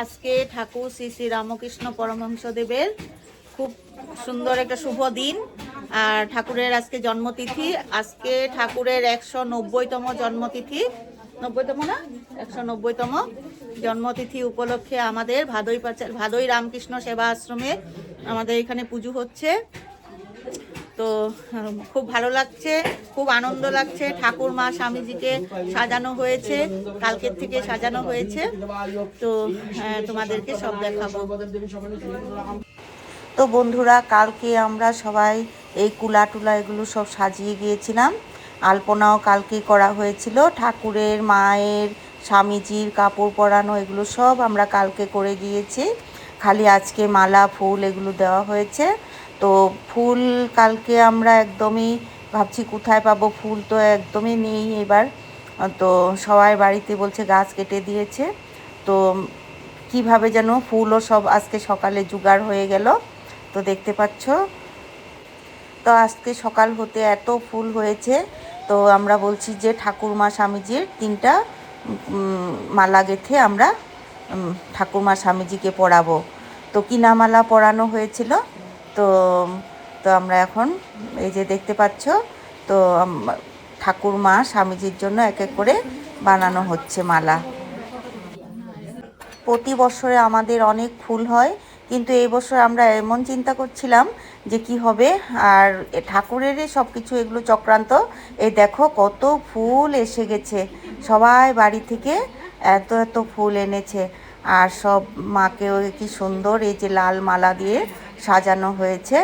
আজকে ঠাকুর শ্রী শ্রী রামকৃষ্ণ পরমহংসদেবের খুব সুন্দর একটা শুভ দিন। আর ঠাকুরের আজকে জন্মতিথি, আজকে ঠাকুরের একশো নব্বইতম জন্মতিথি। নব্বইতম না? একশো নব্বইতম জন্মতিথি উপলক্ষে আমাদের ভাদই পাচার ভাদই রামকৃষ্ণ সেবা আশ্রমে আমাদের এখানে পুজো হচ্ছে। তো খুব ভালো লাগছে খুব আনন্দ লাগছে। ঠাকুর মা স্বামীজিকে সাজানো হয়েছে কালকের থেকে সাজানো হয়েছে। তো আহ, তোমাদেরকে সব দেখাবো। তো বন্ধুরা কালকে আমরা সবাই এই কুলা টুলা এগুলো সব সাজিয়ে গিয়েছিলাম। আলপনাও কালকে করা হয়েছিল। ঠাকুরের মায়ের স্বামীজির কাপড় পরানো এগুলো সব আমরা কালকে করে গিয়েছি। খালি আজকে মালা ফুল এগুলো দেওয়া হয়েছে। তো ফুল কালকে আমরা একদমই ভাবছি কোথায় পাবো, ফুল তো একদমই নেই এবার। তো সবাই বাড়িতে বলছে গাছ কেটে দিয়েছে। তো কীভাবে যেন ফুলও সব আজকে সকালে জোগাড় হয়ে গেল। তো দেখতে পাচ্ছ, তো আজকে সকাল হতে এত ফুল হয়েছে। তো আমরা বলছি যে ঠাকুরমা স্বামীজির তিনটা মালা গেঁথে আমরা ঠাকুরমা স্বামীজিকে পরাবো তো কিনা মালা পরানো হয়েছিল? তো তো আমরা এখন এই যে দেখতে পাচ্ছ, তো ঠাকুর মা স্বামীজির জন্য এক এক করে বানানো হচ্ছে মালা। প্রতি বছরে আমাদের অনেক ফুল হয়, কিন্তু এই বছর আমরা এমন চিন্তা করছিলাম যে কি হবে, আর ঠাকুরেরই সব কিছু এগুলো চক্রান্ত। এই দেখো কত ফুল এসে গেছে, সবাই বাড়ি থেকে এত এত ফুল এনেছে, আর সব মাকেও কি সুন্দর এই যে লাল মালা দিয়ে সাজানো হয়েছে।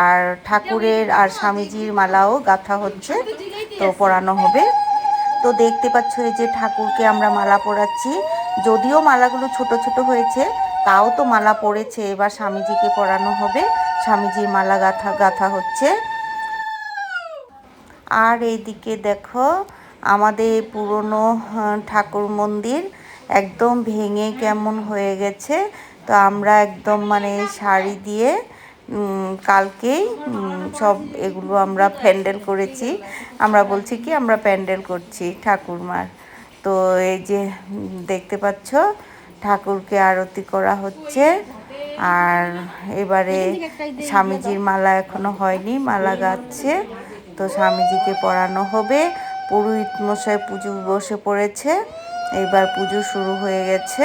আর ঠাকুরের আর স্বামীজির মালাও গাঁথা হচ্ছে, তো পরানো হবে। তো দেখতে পাচ্ছ এই যে ঠাকুরকে আমরা মালা পরাচ্ছি। যদিও মালাগুলো ছোট ছোট হয়েছে, তাও তো মালা পড়েছে এবার স্বামীজিকে পরানো হবে। স্বামীজির মালা গাঁথা গাঁথা হচ্ছে। আর এইদিকে দেখো, আমাদের পুরনো ঠাকুর মন্দির একদম ভেঙে কেমন হয়ে গেছে। তো আমরা একদম মানে শাড়ি দিয়ে কালকেই সব এগুলো আমরা প্যান্ডেল করেছি। আমরা বলছি কি, আমরা প্যান্ডেল করছি ঠাকুরমার। তো এই যে দেখতে পাচ্ছ, ঠাকুরকে আরতি করা হচ্ছে। আর এবারে স্বামীজির মালা এখনও হয়নি, মালা গাচ্ছে। তো স্বামীজিকে পড়ানো হবে। পুরোহিত মশাই পুজো বসে পড়েছে। এবার পুজো শুরু হয়ে গেছে।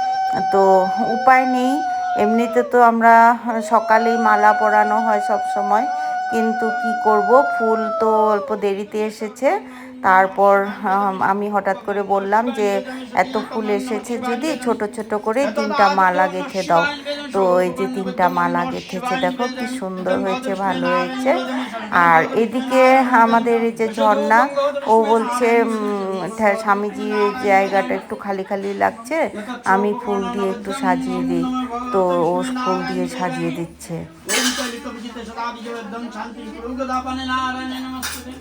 তো উপায় নেই। এমনিতে তো আমরা সকালেই মালা পরানো হয় সব সময়। কিন্তু কি করব? ফুল তো অল্প দেরিতে এসেছে। তারপর, আমি হঠাৎ করে বললাম যে, এত ফুল এসেছে যদি ছোট ছোট করে তিনটা মালা গেঁথে দাও। তো এই যে তিনটা মালা গেঁথেছে, দেখো কি সুন্দর হয়েছে, ভালো হয়েছে। আর এদিকে আমাদের এই যে ঝর্ণা, ও বলছে স্বামীজির জায়গাটা একটু খালি খালি লাগছে, আমি ফুল দিয়ে একটু সাজিয়ে দিই। তো ও ফুল দিয়ে সাজিয়ে দিচ্ছে। ॐ च लिखविजिते सदादिजोद्धं शान्तिं कुरुगदापने नारायणे नमस्ते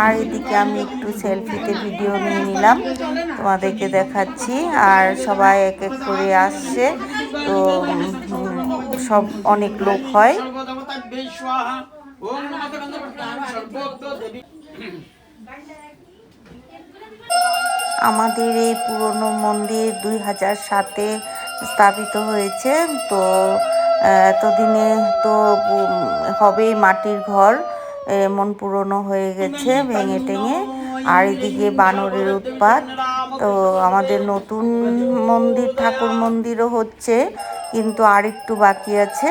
আর এদিকে আমি একটু সেলফিতে ভিডিও নিয়ে নিলাম তোমাদেরকে দেখাচ্ছি আর সবাই এক এক করে আসছে তো উম, সব অনেক লোক হয় सर्वदेवताभ्यै स्वाहा ॐ नमः गन्धर्वोत्तराय सर्वोक्तो देवी আমাদের এই পুরনো মন্দির দুই হাজার সাতে স্থাপিত হয়েছে তো আহ, এতদিনে তো হবেই মাটির ঘর এমন পুরনো হয়ে গেছে ভেঙে টেঙে। আর এদিকে বানরের উৎপাত, তো আমাদের নতুন মন্দির, ঠাকুর মন্দিরও হচ্ছে, কিন্তু আরেকটু বাকি আছে।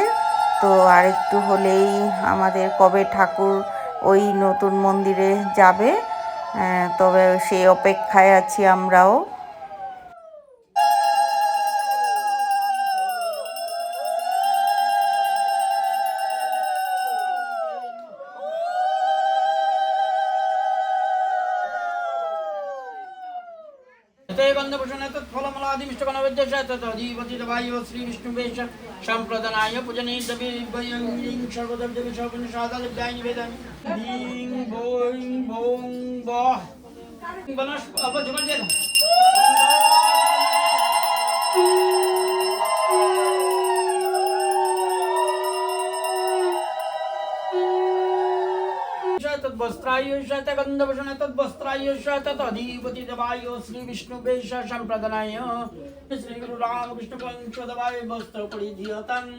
তো আরেকটু হলেই আমাদের কবে ঠাকুর ওই নতুন মন্দিরে যাবে তবে সেই অপেক্ষায় আছি আমরাও। श्रीविष्णुवेश सम्प्रदनाय पूजने दवे वयं सर्वदेवदेवी सर्वनिषादादिव्याय निवेदयामि ह्रीं बों बों बः तद्वस्त्रायुष तगन्धभूषण तद्वस्त्रायुष तदधिपति दवायो श्री विष्णुवेश सम्प्रदनाय श्री गुरु रामकृष्ण पंचदवाय वस्त्र परिधियतम्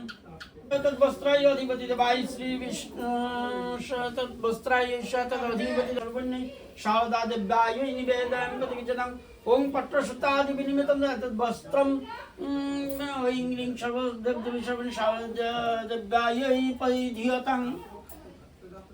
तद्वस्त्राय अधिपति दवाय श्री विष्णु तद्वस्त्रायुष तदधिपति सर्वण्य शारदा दिव्याय निवेदनं प्रतिजनम् ओम पट्टसुतादि विनिमितं तद्वस्त्रम् ऐं ह्रीं सर्वदेव सर्वण्य शारदा दिव्याय परिधियतम्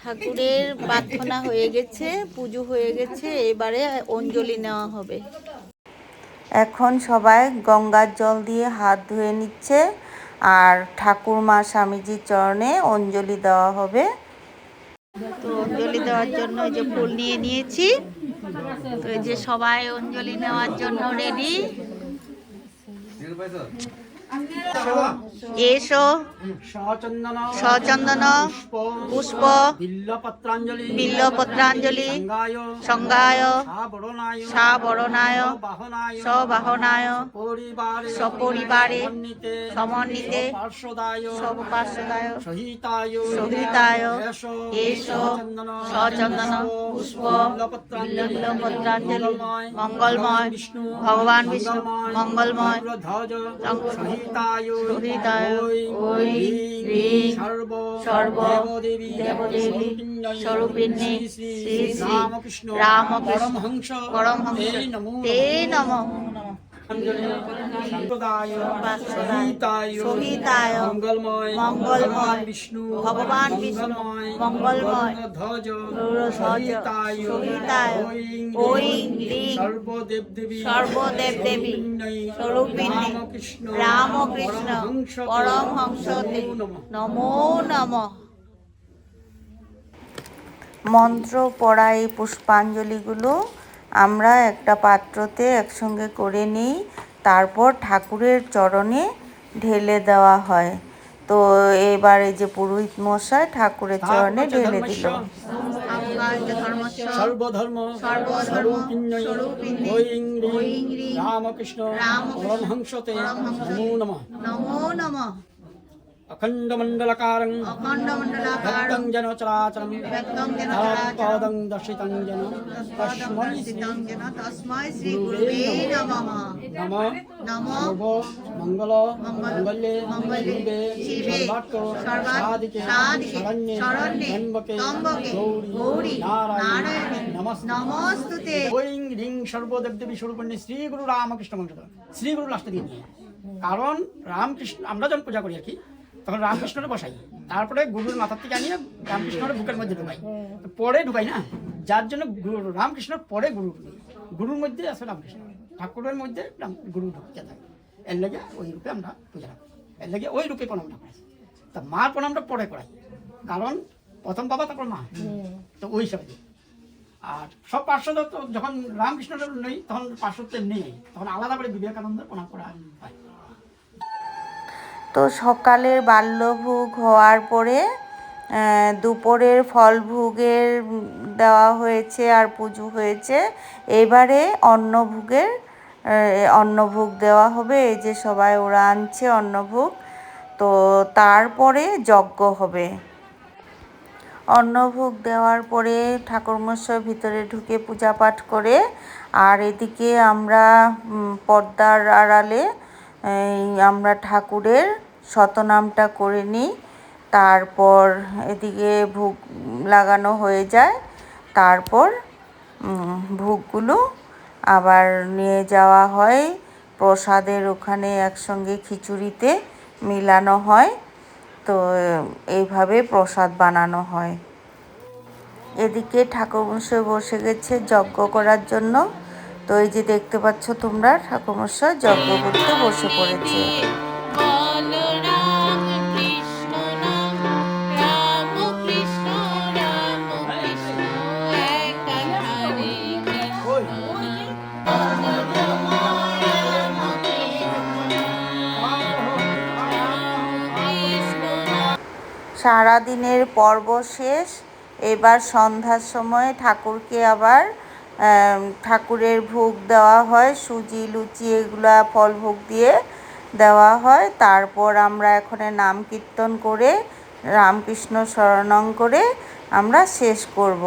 ঠাকুরের প্রার্থনা হয়ে গেছে পুজো হয়ে গেছে এবারে অঞ্জলি নেওয়া হবে। এখন সবাই গঙ্গার জল দিয়ে হাত ধুয়ে নিচ্ছে আর ঠাকুর মা স্বামীজির চরণে অঞ্জলি দেওয়া হবে। তো অঞ্জলি দেওয়ার জন্য যে ফুল নিয়ে নিয়েছি তো যে সবাই অঞ্জলি নেওয়ার জন্য রেডি এসো। সচন্দন পুষ্প বিল্লপত্রাঞ্জলি সঙ্গায় সাবরণায় সাবরণায় সবাহনায় সপরিবারে সমন্বিতে সমন্বিতে পার্শ্বদায় সর্বপার্শ্বদায় সহিতায় এসো সচন্দন পুষ্প বিল্লপত্রাঞ্জলি মঙ্গলময় ভগবান বিষ্ণু মঙ্গলময় সর্ব দেবদেবী স্বরূপিণী শ্রী শ্রী রামকৃষ্ণ রামকৃষ্ণ পরমহংস পরমহংস নমো। মঙ্গলময় মঙ্গলময় ভগবান বিষ্ণু ভগবান বিষ্ণু মঙ্গলময় ধ্বজ সহিতায় সহিতায় ঐং হ্রিং সর্বদেবদেবী সর্বদেবদেবী স্বরূপিণী রামকৃষ্ণ রামকৃষ্ণ পরমহংসতে নমো নমঃ। মন্ত্র পড়া এই পুষ্পাঞ্জলিগুলো আমরা একটা পাত্রতে একসঙ্গে করে নিই তারপর ঠাকুরের চরণে ঢেলে দেওয়া হয়। তো এবার এই যে পুরোহিত মশাই ঠাকুরের চরণে ঢেলে দিল। সর্বধর্ম রামকৃষ্ণ রামকৃষ্ণ পরমহংসতে পরমহংসতে নমো নমঃ। নমো নমঃ। अखण्डमण्डलकारं भक्तं जन चराचरं पादं दर्शितं जन तस्मै श्रीगुरुवे नमः नमो मङ्गल मङ्गल्ये मङ्गले सर्वात्मसादिके शरण्ये त्र्यम्बके गौरी नारायण नमस्तु ते ঐং রিং সর্বদেবদেবী স্বরূপণ্যে শ্রী গুরু রামকৃষ্ণ মন্ত্র শ্রী গুরু লাস্টে দিয়ে কারণ রামকৃষ্ণ আমরা যখন পূজা করি আর কি তখন রামকৃষ্ণরে বসাই। তারপরে গুরুর মাথার থেকে আনিয়ে রামকৃষ্ণের বুকের মধ্যে ঢুকাই। পরে ঢুকাই না? যার জন্য রামকৃষ্ণর পরে গুরু গুরুর মধ্যে আছে রামকৃষ্ণ। ঠাকুরের মধ্যে গুরু ঢুকে থাকে এর লাগে ওই রূপে আমরা পূজা রাখি এর লাগে ওই রূপে প্রণামটা করাই। তা মার প্রণামটা পরে করাই। কারণ প্রথম বাবা তারপর মা। তো ওই হিসাবে। আর সব পার্শ্বদ তো যখন রামকৃষ্ণ নেই তখন পার্শ্বত্ব নেই। তখন আলাদা করে বিবেকানন্দ প্রণাম করা হয়। তো সকালের বাল্যভোগ হওয়ার পরে দুপুরের ফলভোগের দেওয়া হয়েছে আর পুজো হয়েছে। এবারে অন্নভোগের অন্নভোগ দেওয়া হবে। এই যে সবাই ওরা আনছে অন্নভোগ। তো তারপরে যজ্ঞ হবে। অন্নভোগ দেওয়ার পরে ঠাকুরমশাই ভিতরে ঢুকে পূজা পাঠ করে, আর এদিকে আমরা পর্দার আড়ালে আমরা ঠাকুরের শতনামটা করে নিই। তারপর এদিকে ভোগ লাগানো হয়ে যায়। তারপর ভোগগুলো আবার নিয়ে যাওয়া হয়। প্রসাদের ওখানে একসঙ্গে খিচুড়িতে মিলানো হয়। তো, এইভাবে প্রসাদ বানানো হয়। এদিকে ঠাকুরমশাই বসে গেছে যজ্ঞ করার জন্য। তো এই যে দেখতে পাচ্ছ তোমরা, ঠাকুরমশাই যজ্ঞ করতে বসে পড়েছে। সারাদিনের পর্ব শেষ, এবার সন্ধ্যার সময় ঠাকুরকে আবার ঠাকুরের ভোগ দেওয়া হয়, সুজি, লুচি, এগুলা ফল ভোগ দিয়ে দেওয়া হয়। তারপর আমরা এখানে নাম কীর্তন করে, রামকৃষ্ণ স্মরণং করে আমরা শেষ করব।